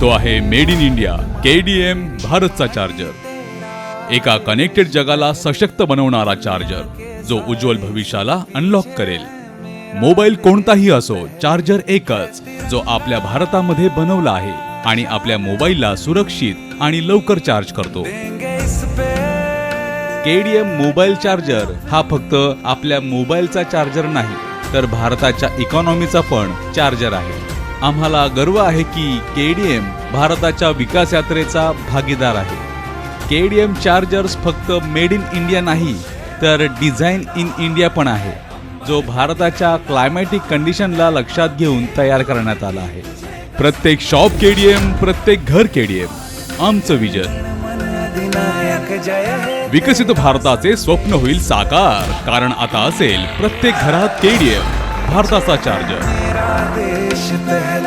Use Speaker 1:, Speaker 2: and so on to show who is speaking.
Speaker 1: तो आहे made in India K D M भारतचा charger एका कनेक्टेड जगाला सशक्त बनवणारा चार्जर जो उज्ज्वल भविष्याला अनलॉक करेल. मोबाईल कोणताही असो चार्जर एकच जो आपल्या भारतामध्ये बनवला आहे आणि आपल्या मोबाईलला सुरक्षित आणि लवकर चार्ज करतो. केडीएम मोबाईल चार्जर हा फक्त आपल्या मोबाईलचा चार्जर नाही तर भारताच्या इकॉनॉमीचा पण चार्जर आहे. आम्हाला गर्व आहे की के डी एम भारताच्या विकास यात्रेचा भागीदार आहे. के डी एम चार्जर्स फक्त मेड इन इंडिया नाही तर डिझाईन इन इंडिया पण आहे जो भारताच्या क्लायमॅटिक कंडिशनला लक्षात घेऊन तयार करण्यात आला आहे. प्रत्येक शॉप के डी एम प्रत्येक घर केडीएम. आमचं विजन. विकसित भारताचे स्वप्न होईल साकार कारण आता असेल प्रत्येक घरात केडीएम भारताचा चार्जर.
Speaker 2: मेरा देश पहला